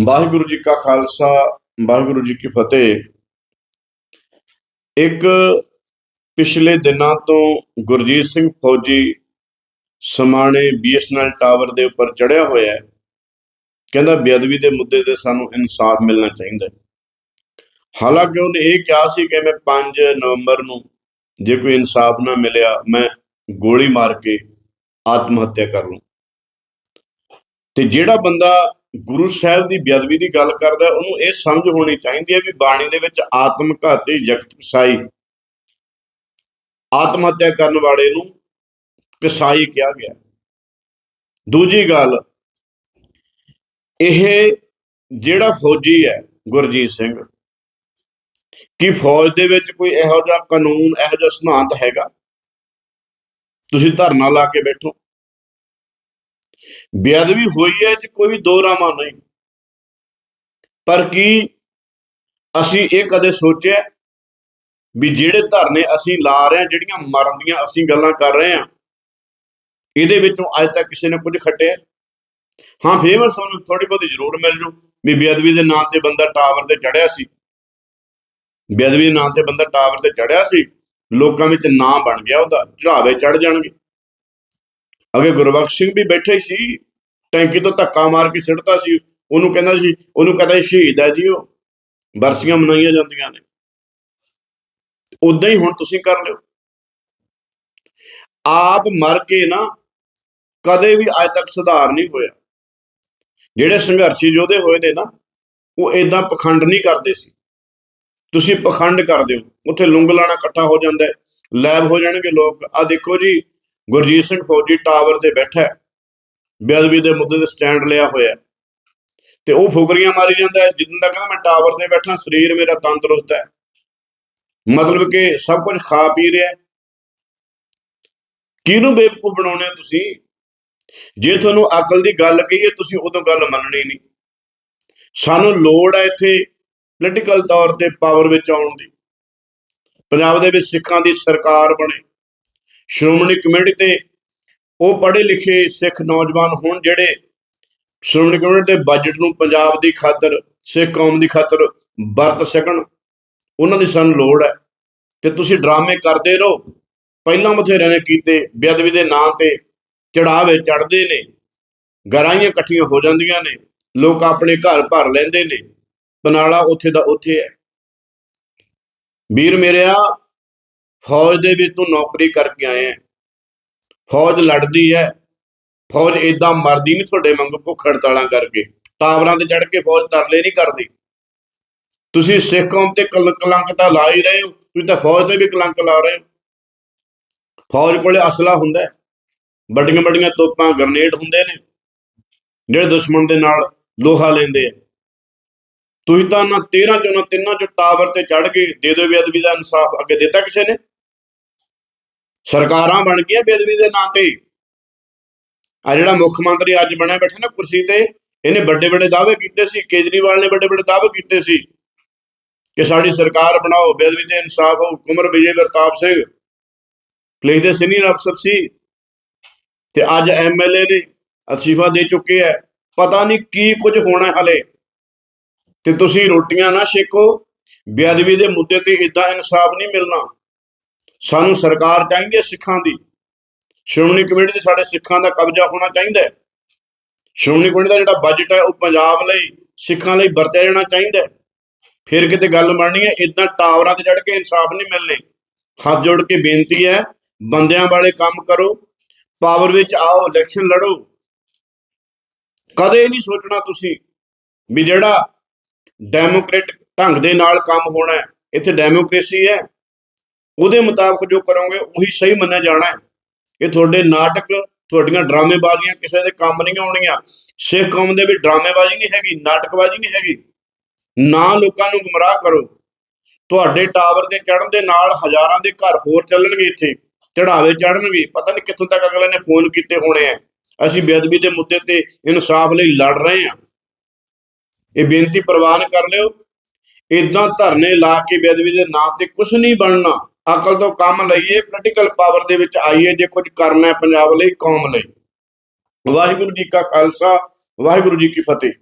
ਵਾਹਿਗੁਰੂ ਜੀ ਕਾ ਖਾਲਸਾ, ਵਾਹਿਗੁਰੂ ਜੀ ਕੀ ਫਤਿਹ। ਇੱਕ ਪਿਛਲੇ ਦਿਨਾਂ ਤੋਂ ਗੁਰਜੀਤ ਸਿੰਘ ਫੌਜੀ ਸਮਾਣੇ ਬੀਐਸਐਨਐਲ ਟਾਵਰ ਦੇ ਉੱਪਰ ਚੜਿਆ ਹੋਇਆ ਹੈ। ਕਹਿੰਦਾ ਬੇਅਦਬੀ ਦੇ ਮੁੱਦੇ ਤੇ ਸਾਨੂੰ ਇਨਸਾਫ ਮਿਲਣਾ ਚਾਹੀਦਾ ਹਾਲਾਂਕਿ ਉਹਨੇ ਇਹ ਕਿਹਾ ਸੀ ਕਿ ਮੈਂ 5 ਨਵੰਬਰ ਨੂੰ ਜੇ ਕੋਈ ਇਨਸਾਫ ਨਾ ਮਿਲਿਆ, ਮੈਂ ਗੋਲੀ ਮਾਰ ਕੇ ਆਤਮ ਹੱਤਿਆ ਕਰ ਲੂੰ। ਤੇ ਜਿਹੜਾ ਬੰਦਾ ਗੁਰੂ ਸਾਹਿਬ ਦੀ ਬੇਅਦਬੀ ਦੀ ਗੱਲ ਕਰਦਾ, ਉਹਨੂੰ ਇਹ ਸਮਝ ਹੋਣੀ ਚਾਹੀਦੀ ਹੈ ਵੀ ਬਾਣੀ ਦੇ ਵਿੱਚ ਆਤਮ ਘਾਤੀ ਜਗਤ ਕਸਾਈ ਆਤਮ ਹੱਤਿਆ ਕਰਨ ਵਾਲੇ ਨੂੰ ਕਸਾਈ ਕਿਹਾ ਗਿਆ। ਦੂਜੀ ਗੱਲ, ਇਹ ਜਿਹੜਾ ਫੌਜੀ ਹੈ ਗੁਰਜੀਤ ਸਿੰਘ, ਕੀ ਫੌਜ ਦੇ ਵਿੱਚ ਕੋਈ ਇਹੋ ਜਿਹਾ ਕਾਨੂੰਨ, ਇਹੋ ਜਿਹਾ ਸਿਧਾਂਤ ਹੈਗਾ? ਤੁਸੀਂ ਧਰਨਾ ਲਾ ਕੇ ਬੈਠੋ। ਬੇਅਦਬੀ ਹੋਈ ਹੈ ਚ ਕੋਈ ਦੋ ਰਾਮਾ ਨਹੀਂ। ਪਰ ਕੀ ਅਸੀਂ ਇਹ ਕਦੇ ਸੋਚਿਆ ਵੀ ਜਿਹੜੇ ਧਰਨੇ ਅਸੀਂ ਲਾ ਰਹੇ ਹਾਂ, ਜਿਹੜੀਆਂ ਮਰਨ ਦੀਆਂ ਅਸੀਂ ਗੱਲਾਂ ਕਰ ਰਹੇ ਹਾਂ, ਇਹਦੇ ਵਿੱਚੋਂ ਅੱਜ ਤੱਕ ਕਿਸੇ ਨੇ ਕੁਝ ਖੱਟਿਆ? ਹਾਂ ਫੇਮਸ ਤੁਹਾਨੂੰ ਥੋੜੀ ਬਹੁਤੀ ਜ਼ਰੂਰ ਮਿਲ ਜੂ ਵੀ ਬੇਅਦਬੀ ਦੇ ਨਾਂ ਤੇ ਬੰਦਾ ਟਾਵਰ ਤੇ ਚੜਿਆ ਸੀ। ਬੇਅਦਬੀ ਦੇ ਨਾਂ ਤੇ ਬੰਦਾ ਟਾਵਰ ਤੇ ਚੜਿਆ ਸੀ, ਲੋਕਾਂ ਵਿੱਚ ਨਾਂ ਬਣ ਗਿਆ ਉਹਦਾ ਚੜਾਵੇ ਚੜ ਜਾਣਗੇ। ਅਗੇ ਗੁਰਬਖਸ਼ ਸਿੰਘ ਵੀ ਬੈਠੇ ਸੀ, ਟੈਂਕੀ ਤੋਂ ਧੱਕਾ ਮਾਰ ਕੇ ਸਿੱਟਦਾ ਸੀ। ਉਹਨੂੰ ਕਹਿੰਦਾ ਸੀ, ਉਹਨੂੰ ਕਹਿੰਦਾ ਸ਼ਹੀਦ ਹੈ ਜੀ ਉਹ। ਬਰਸੀਆਂ ਮਨਾਈਆਂ ਜਾਂਦੀਆਂ ਨੇ। ਉਦਾਂ ਹੀ ਹੁਣ ਤੁਸੀਂ ਕਰ ਲਿਓ। ਆਪ ਮਰ ਕੇ ਨਾ ਕਦੇ ਵੀ ਅੱਜ ਤੱਕ ਸੁਧਾਰ ਨਹੀਂ ਹੋਇਆ। ਜਿਹੜੇ ਸੰਘਰਸ਼ੀ ਯੋਧੇ ਹੋਏ ਨੇ ਨਾ, ਉਹ ਇਦਾਂ ਪਖੰਡ ਨਹੀਂ ਕਰਦੇ ਸੀ। ਤੁਸੀਂ ਪਖੰਡ ਕਰਦੇ ਹੋ। ਉੱਥੇ ਲੁੰਗ ਲਾਣਾ ਇਕੱਠਾ ਹੋ ਜਾਂਦਾ ਹੈ। ਲੈਬ ਹੋ ਜਾਣਗੇ ਲੋਕ। ਆ ਦੇਖੋ ਜੀ ਗੁਰਜੀਤ ਸਿੰਘ ਫੌਜੀ ਟਾਵਰ ਤੇ ਬੈਠਾ ਹੈ। ਬੇਅਦਬੀ ਦੇ ਮੁੱਦੇ ਤੇ ਸਟੈਂਡ ਲਿਆ ਹੋਇਆ ਹੈ। ਤੇ ਉਹ ਫੁਕਰੀਆਂ ਮਾਰੀ ਜਾਂਦਾ ਹੈ। ਜਿੱਦਾਂ ਦਾ ਕਹਿੰਦਾ ਮੈਂ ਟਾਵਰ ਤੇ ਬੈਠਾ, ਸਰੀਰ ਮੇਰਾ ਤੰਦਰੁਸਤ ਹੈ। ਮਤਲਬ ਕਿ ਸਭ ਕੁਝ ਖਾ ਪੀ ਰਿਹਾ ਕਿਹਨੂੰ ਬੇਵਕੂਫ ਬਣਾਉਣੇ ਤੁਸੀਂ? ਜੇ ਤੁਹਾਨੂੰ ਅਕਲ ਦੀ ਗੱਲ ਕਹੀਏ ਤੁਸੀਂ ਉਦੋਂ ਗੱਲ ਮੰਨਣੀ ਨਹੀਂ। ਸਾਨੂੰ ਲੋੜ ਹੈ ਇੱਥੇ ਪੋਲੀਟੀਕਲ ਤੌਰ ਤੇ ਪਾਵਰ ਵਿੱਚ ਆਉਣ ਦੀ। ਪੰਜਾਬ ਦੇ ਵਿੱਚ ਸਿੱਖਾਂ ਦੀ ਸਰਕਾਰ ਬਣੇ। ਸ਼੍ਰੋਮਣੀ ਕਮੇਟੀ ਤੇ ਉਹ ਪੜ੍ਹੇ ਲਿਖੇ ਸਿੱਖ ਨੌਜਵਾਨ ਹੋਣ ਜਿਹੜੇ ਸ਼੍ਰੋਮਣੀ ਕਮੇਟੀ ਦੇ ਬਜਟ ਨੂੰ ਪੰਜਾਬ ਦੀ ਖਾਤਰ, ਸਿੱਖ ਕੌਮ ਦੀ ਖਾਤਰ ਵਰਤ ਸਕਣ, ਉਹਨਾਂ ਦੀ ਸਾਨੂੰ ਲੋੜ ਹੈ। ਤੇ ਤੁਸੀਂ ਡਰਾਮੇ ਕਰਦੇ ਰਹੋ। ਪਹਿਲਾਂ ਬਥੇਰਿਆਂ ਨੇ ਕੀਤੇ, ਬੇਅਦਬੀ ਦੇ ਨਾਂ ਤੇ ਚੜਾਵੇ ਚੜਦੇ ਨੇ ਗਰਾਈਆਂ ਇਕੱਠੀਆਂ ਹੋ ਜਾਂਦੀਆਂ ਨੇ, ਲੋਕ ਆਪਣੇ ਘਰ ਭਰ ਲੈਂਦੇ ਨੇ ਪਨਾਲਾ ਉੱਥੇ ਦਾ ਉੱਥੇ ਹੈ। ਵੀਰ ਮੇਰਿਆ ਫੌਜ ਦੇ ਵਿੱਚ ਤੂੰ ਨੌਕਰੀ ਕਰਕੇ ਆਏ ਹੈ। ਫੌਜ ਲੜਦੀ ਹੈ। ਫੌਜ ਇਦਾਂ ਮਰਦੀ ਨਹੀਂ ਤੁਹਾਡੇ ਵਾਂਗੂ ਭੁੱਖ ਹੜਤਾਲਾਂ ਕਰਕੇ। ਟਾਵਰਾਂ ਤੇ ਚੜ ਕੇ ਫੌਜ ਤਰਲੇ ਨਹੀਂ ਕਰਦੀ। ਤੁਸੀਂ ਸਿੱਖ ਕੌਮ ਤੇ ਕਲ- ਕਲੰਕ ਤਾਂ ਲਾ ਹੀ ਰਹੇ ਹੋ। ਤੁਸੀਂ ਤਾਂ ਫੌਜ ਤੇ ਵੀ ਕਲੰਕ ਲਾ ਰਹੇ ਹੋ। ਫੌਜ ਕੋਲੇ ਅਸਲਾ ਹੁੰਦਾ ਹੈ। ਵੱਡੀਆਂ ਵੱਡੀਆਂ ਤੋਪਾਂ ਗ੍ਰਨੇਡ ਹੁੰਦੇ ਨੇ। ਜਿਹੜੇ ਦੁਸ਼ਮਣ ਦੇ ਨਾਲ ਲੋਹਾ ਲੈਂਦੇ ਆ। ਤੁਸੀਂ ਤਾਂ ਨਾ 13 ਚੋਂ ਨਾ ਤਿੰਨਾਂ ਚੋਂ ਟਾਵਰ ਤੇ ਚੜ ਕੇ ਦੇ ਦਿਓ ਬੇਅਦਬੀ ਦਾ ਇਨਸਾਫ ਅੱਗੇ ਦਿੱਤਾ ਕਿਸੇ ਨੇ? ਸਰਕਾਰਾਂ ਬਣ ਗਈਆਂ ਬੇਦਬੀ ਦੇ ਨਾਂ ਤੇ। ਆ ਜਿਹੜਾ ਮੁੱਖ ਮੰਤਰੀ ਅੱਜ ਬਣਿਆ ਬੈਠਾ ਨਾ ਕੁਰਸੀ ਤੇ, ਇਹਨੇ ਵੱਡੇ ਵੱਡੇ ਦਾਅਵੇ ਕੀਤੇ ਸੀ, ਕੇਜਰੀਵਾਲ ਨੇ ਵੱਡੇ ਵੱਡੇ ਦਾਅਵੇ ਕੀਤੇ ਸੀ ਕਿ ਸਾਡੀ ਸਰਕਾਰ ਬਣਾਓ ਬੇਅਦਬੀ ਤੇ ਇਨਸਾਫ ਹੋ ਕੁਮਰ ਵਿਜੇ ਵਰਤਾਪ ਸਿੰਘ, ਪੁਲਿਸ ਦੇ ਸੀਨੀਅਰ ਅਫਸਰ ਸੀ ਤੇ ਅੱਜ ਐਮਐਲਏ ਨੇ ਅਸੀਫਾ ਦੇ ਚੁੱਕੇ ਹੈ ਪਤਾ ਨਹੀਂ ਕੀ ਕੁਝ ਹੋਣਾ ਹਲੇ। ਤੇ ਤੁਸੀਂ ਰੋਟੀਆਂ ਨਾ ਛੇਕੋ, ਬੇਅਦਬੀ ਦੇ ਮੁੱਦੇ ਤੇ ਇਦਾਂ ਇਨਸਾਫ ਨਹੀਂ ਮਿਲਣਾ। ਸਾਨੂੰ ਸਰਕਾਰ ਚਾਹੀਦੀ ਹੈ ਸਿੱਖਾਂ ਦੀ। ਸ਼੍ਰੋਮਣੀ ਕਮੇਟੀ ਦੇ ਸਾਡੇ ਸਿੱਖਾਂ ਦਾ ਕਬਜ਼ਾ ਹੋਣਾ ਚਾਹੀਦਾ ਹੈ। ਸ਼੍ਰੋਮਣੀ ਕਮੇਟੀ ਦਾ ਜਿਹੜਾ ਬਜਟ ਹੈ, ਉਹ ਪੰਜਾਬ ਲਈ, ਸਿੱਖਾਂ ਲਈ ਵਰਤਿਆ ਜਾਣਾ ਚਾਹੀਦਾ ਹੈ। ਫਿਰ ਕਿਤੇ ਗੱਲ ਬਣਨੀ ਹੈ ਇਦਾਂ ਟਾਵਰਾਂ ਤੇ ਚੜ ਕੇ ਇਨਸਾਫ ਨਹੀਂ ਮਿਲਨੇ ਹੱਥ ਜੋੜ ਕੇ ਬੇਨਤੀ ਹੈ, ਬੰਦਿਆਂ ਵਾਲੇ ਕੰਮ ਕਰੋ ਪਾਵਰ ਵਿੱਚ ਆਓ ਇਲੈਕਸ਼ਨ ਲੜੋ। ਕਦੇ ਨਹੀਂ ਸੋਚਣਾ ਤੁਸੀਂ ਵੀ ਜਿਹੜਾ ਡੈਮੋਕ੍ਰੇਟ ਢੰਗ ਦੇ ਨਾਲ ਕੰਮ ਹੋਣਾ ਇੱਥੇ ਡੈਮੋਕ੍ਰੇਸੀ ਹੈ। ਉਹਦੇ ਮੁਤਾਬਕ ਜੋ ਕਰੋਗੇ, ਉਹੀ ਸਹੀ ਮੰਨਿਆ ਜਾਣਾ ਹੈ। ਇਹ ਤੁਹਾਡੇ ਨਾਟਕ, ਤੁਹਾਡੀਆਂ ਡਰਾਮੇਬਾਜ਼ੀਆਂ ਕਿਸੇ ਦੇ ਕੰਮ ਨਹੀਂ ਆਉਣੀਆਂ। ਸਿੱਖ ਕੌਮ ਦੇ ਵਿੱਚ ਡਰਾਮੇਬਾਜ਼ੀ ਨਹੀਂ ਹੈਗੀ, ਨਾਟਕਬਾਜ਼ੀ ਨਹੀਂ ਹੈਗੀ। ਨਾ ਲੋਕਾਂ ਨੂੰ ਗੁੰਮਰਾਹ ਕਰੋ। ਤੁਹਾਡੇ ਟਾਵਰ ਤੇ ਚੜਨ ਦੇ ਨਾਲ ਹਜ਼ਾਰਾਂ ਦੇ ਘਰ ਹੋਰ ਚੱਲਣਗੇ ਇੱਥੇ ਚੜਾਵੇ ਚੜਨਗੇ ਪਤਾ ਨਹੀਂ ਕਿੱਥੋਂ ਤੱਕ ਅਗਲੇ ਨੇ ਫੋਨ ਕੀਤੇ ਹੋਣੇ ਆ। ਅਸੀਂ ਬੇਅਦਬੀ ਦੇ ਮੁੱਦੇ ਤੇ ਇਨਸਾਫ ਲਈ ਲੜ ਰਹੇ ਹਾਂ। ਇਹ ਬੇਨਤੀ ਪ੍ਰਵਾਨ ਕਰ ਲਿਓ। ਇਦਾਂ ਧਰਨੇ ਲਾ ਕੇ ਬੇਅਦਬੀ ਦੇ ਨਾਂ ਤੇ ਕੁਝ ਨਹੀਂ ਬਣਨਾ। ਅਕਲ ਤੋਂ ਕੰਮ ਲਈਏ ਪੋਲੀਟੀਕਲ ਪਾਵਰ ਦੇ ਵਿੱਚ ਆਈਏ, ਜੇ ਕੁਝ ਕਰਨਾ ਹੈ ਪੰਜਾਬ ਲਈ, ਕੌਮ ਲਈ। ਵਾਹਿਗੁਰੂ ਜੀ ਕਾ ਖਾਲਸਾ, ਵਾਹਿਗੁਰੂ ਜੀ ਕੀ ਫਤਿਹ।